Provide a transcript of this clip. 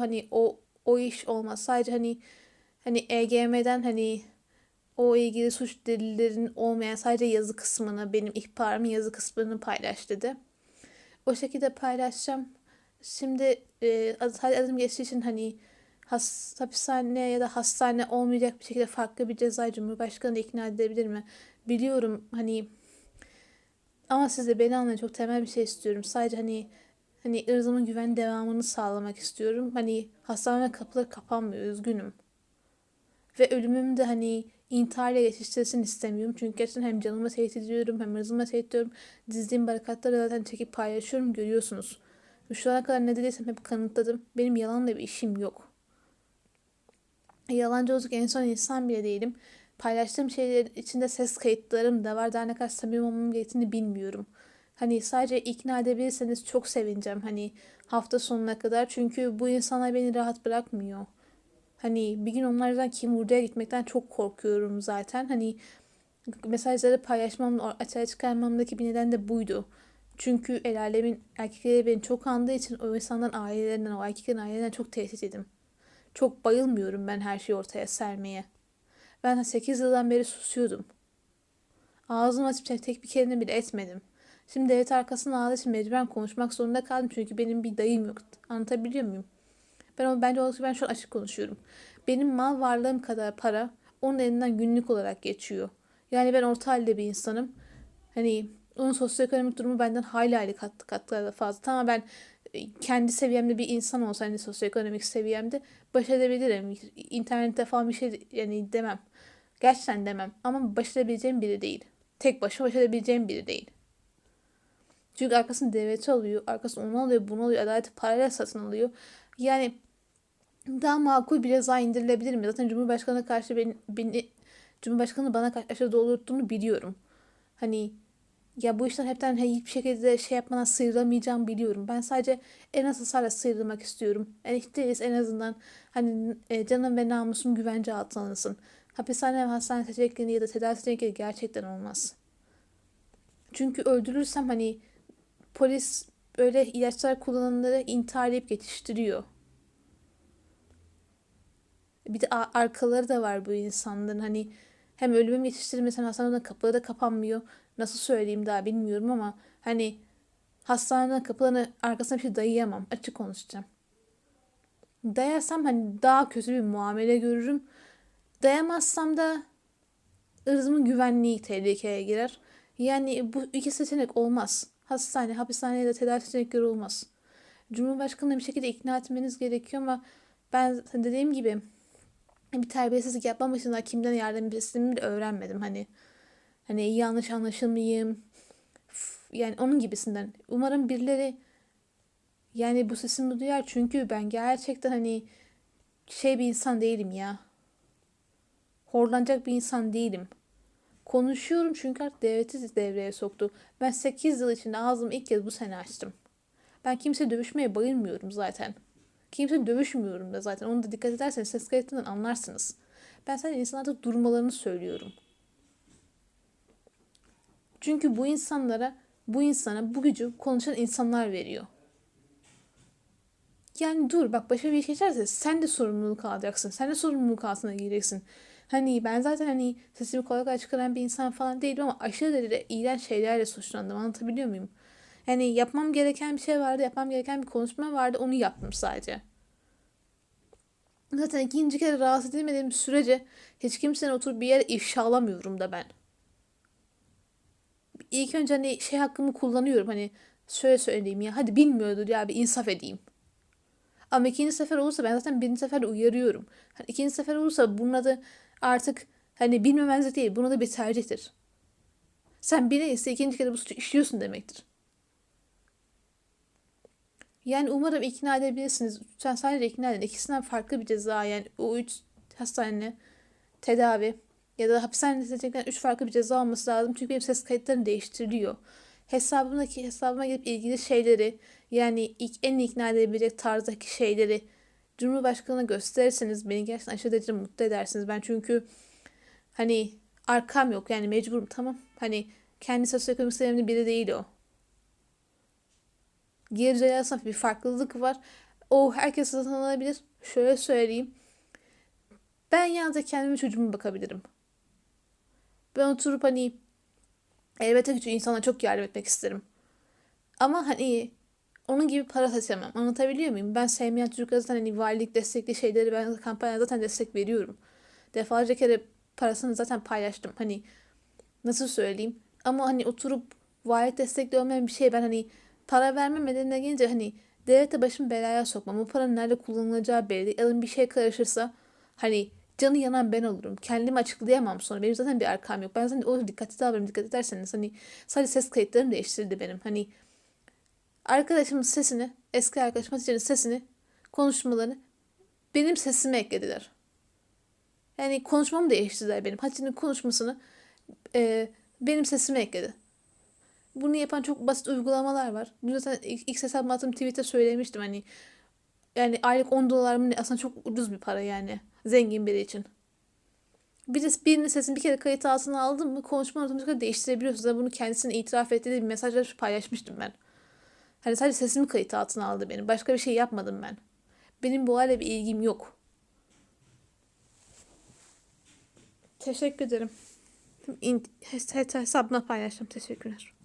hani o o iş olmaz. Sadece hani hani EGM'den hani o ilgili suç delillerin olmayan sadece yazı kısmını benim ihbarımın yazı kısmını paylaş dedi. O şekilde paylaşacağım. Şimdi e, sadece adım geçtiği için hani has, hapishane ya da hastane olmayacak bir şekilde farklı bir ceza Cumhurbaşkanı ikna edebilir mi? Biliyorum hani ama siz de beni anlayın çok temel bir şey istiyorum. Sadece hani hani ırzımın güven devamını sağlamak istiyorum. Hani hastane kapıları kapanmıyor üzgünüm. Ve ölümüm de hani intiharla geçiştirsin istemiyorum. Çünkü gerçekten hem canımı tehdit ediyorum hem ırzımı tehdit ediyorum. Dizdiğim barakatları zaten çekip paylaşıyorum görüyorsunuz. Şu ana kadar ne dediysem hep kanıtladım. Benim yalanla bir işim yok. Yalancı olacak en son insan bile değilim. Paylaştığım şeyler içinde ses kayıtlarım da var. Daha ne kadar samimi olmam gerektiğini bilmiyorum. Hani sadece ikna edebilirseniz çok sevineceğim. Hani hafta sonuna kadar. Çünkü bu insanlar beni rahat bırakmıyor. Hani bir gün onlardan kim buraya gitmekten çok korkuyorum zaten. Hani mesajları paylaşmam, açığa çıkarmamdaki bir neden de buydu. Çünkü el alemin erkekleri beni çok andığı için o insandan ailelerinden, o erkeklerin ailelerinden çok tehdit edim. Çok bayılmıyorum ben her şeyi ortaya sermeye. Ben 8 yıldan beri susuyordum. Ağzımı açıp tek bir kelime bile etmedim. Şimdi devlet arkasına ağladığı için mecburen konuşmak zorunda kaldım çünkü benim bir dayım yok. Anlatabiliyor muyum? Ben o bence olarak ben şu an açık konuşuyorum. Benim mal varlığım kadar para onun elinden günlük olarak geçiyor. Yani ben orta halde bir insanım. Hani onun sosyoekonomik durumu benden hayli hayli kat katlarda fazla. Tamam ben e, kendi seviyemde bir insan olsa hani sosyoekonomik seviyemde baş edebilirim. İnternette falan bir şey yani demem. Gerçekten demem. Ama baş edebileceğim biri değil. Tek başına baş edebileceğim biri değil. Çünkü arkasında devleti alıyor. Arkasında onu alıyor, bunu alıyor. Adaleti parayla satın alıyor. Yani daha makul bir ceza indirilebilir mi? Zaten Cumhurbaşkanı karşı beni, beni Cumhurbaşkanı bana karşı aşırı doldurttuğunu biliyorum. Hani ya bu işten hepten hiçbir şekilde şey yapmadan sıyrılamayacağım biliyorum. Ben sadece en az hasarla sıyrılmak istiyorum. En değiliz en azından hani e, canım ve namusum güvence altına alınsın. Hapishane ve hastane seçenekleri ya da tedavi seçenekleri gerçekten olmaz. Çünkü öldürürsem hani polis öyle ilaçlar kullananları intiharlayıp geçiştiriyor. Bir de arkaları da var bu insanların. Hani hem ölümüm yetiştirilmesi hem hastaneden kapıları da kapanmıyor. Nasıl söyleyeyim daha bilmiyorum ama hani hastaneden kapılarını arkasına bir şey dayayamam. Açık konuşacağım. Dayarsam hani daha kötü bir muamele görürüm. Dayamazsam da ırzımın güvenliği tehlikeye girer. Yani bu iki seçenek olmaz. Hastane, hapishanede tedavi seçenekleri olmaz. Cumhurbaşkanı'nı bir şekilde ikna etmeniz gerekiyor ama ben dediğim gibi bir terbiyesizlik yapmam dışında kimden yardım istediğimi de öğrenmedim. Hani hani yanlış anlaşılmayayım. Yani onun gibisinden. Umarım birileri yani bu sesimi duyar çünkü ben gerçekten hani şey bir insan değilim ya. Horlanacak bir insan değilim. Konuşuyorum çünkü artık devleti devreye soktu. Ben 8 yıl içinde ağzımı ilk kez bu sene açtım. Ben kimse dövüşmeye bayılmıyorum zaten. Kimse dövüşmüyorum da zaten. Onu da dikkat ederseniz ses kayıtından anlarsınız. Ben sadece insanlarda durmalarını söylüyorum. Çünkü bu insanlara, bu insana bu gücü konuşan insanlar veriyor. Yani dur bak başa bir iş geçerse sen de sorumluluk alacaksın. Sen de sorumluluk altına gireceksin. Hani ben zaten hani sesimi kolay kolay çıkaran bir insan falan değilim ama aşırı derecede iğrenç şeylerle suçlandım. Anlatabiliyor muyum? Yani yapmam gereken bir şey vardı, yapmam gereken bir konuşma vardı. Onu yaptım sadece. Zaten ikinci kere rahatsız edilmediğim sürece hiç kimsenin oturup bir yere ifşalamıyorum da ben. İlk önce hani şey hakkımı kullanıyorum. Hani şöyle söyleyeyim ya hadi bilmiyordur ya bir insaf edeyim. Ama ikinci sefer olursa ben zaten birinci sefer uyarıyorum. Hani ikinci sefer olursa bunun adı artık hani bilmemezlik değil. Bunun adı bir tercihtir. Sen bir ikinci kere bu suçu işliyorsun demektir. Yani umarım ikna edebilirsiniz. Lütfen sadece ikna edin. İkisinden farklı bir ceza yani o üç hastane tedavi ya da hapishane seçeneklerden üç farklı bir ceza olması lazım. Çünkü benim ses kayıtlarım değiştiriliyor. Hesabımdaki hesabıma gelip ilgili şeyleri yani ilk en ikna edebilecek tarzdaki şeyleri Cumhurbaşkanı'na gösterirseniz beni gerçekten aşırı derecede mutlu edersiniz. Ben çünkü hani arkam yok yani mecburum tamam. Hani kendi sosyoekonomik seviyemde biri değil o. Geri dönüyorsan bir farklılık var. O herkes satın alabilir. Şöyle söyleyeyim. Ben yalnızca kendime çocuğuma bakabilirim. Ben oturup hani elbette ki insana çok yardım etmek isterim. Ama hani onun gibi para seçemem. Anlatabiliyor muyum? Ben sevmeyen çocuklara zaten hani valilik destekli şeyleri ben kampanya zaten destek veriyorum. Defalarca kere parasını zaten paylaştım. Hani nasıl söyleyeyim? Ama hani oturup valilik destekli olmayan bir şey ben hani para vermem nedenine gelince hani devlete başımı belaya sokmam. O paranın nerede kullanılacağı belli. Alın bir şey karışırsa hani canı yanan ben olurum. Kendimi açıklayamam sonra. Benim zaten bir arkam yok. Ben zaten o dikkatli davranıyorum. Dikkat ederseniz hani sadece ses kayıtlarım değiştirdi benim. Hani arkadaşımın sesini, eski arkadaşım Hatice'nin sesini, konuşmalarını benim sesime eklediler. Yani konuşmamı değiştirdiler benim. Hatice'nin konuşmasını e, benim sesime ekledi. Bunu yapan çok basit uygulamalar var. Dün zaten ilk, hesabıma attığım tweet'te söylemiştim hani yani aylık 10 dolar mı ne aslında çok ucuz bir para yani zengin biri için. Birisi birinin sesini bir kere kayıt altına aldın mı konuşma otomatikman değiştirebiliyorsunuz. Bunu kendisine itiraf ettiği bir mesajla paylaşmıştım ben. Hani sadece sesimi kayıt altına aldı benim. Başka bir şey yapmadım ben. Benim bu hale bir ilgim yok. Teşekkür ederim. Hesabına paylaştım. Teşekkürler.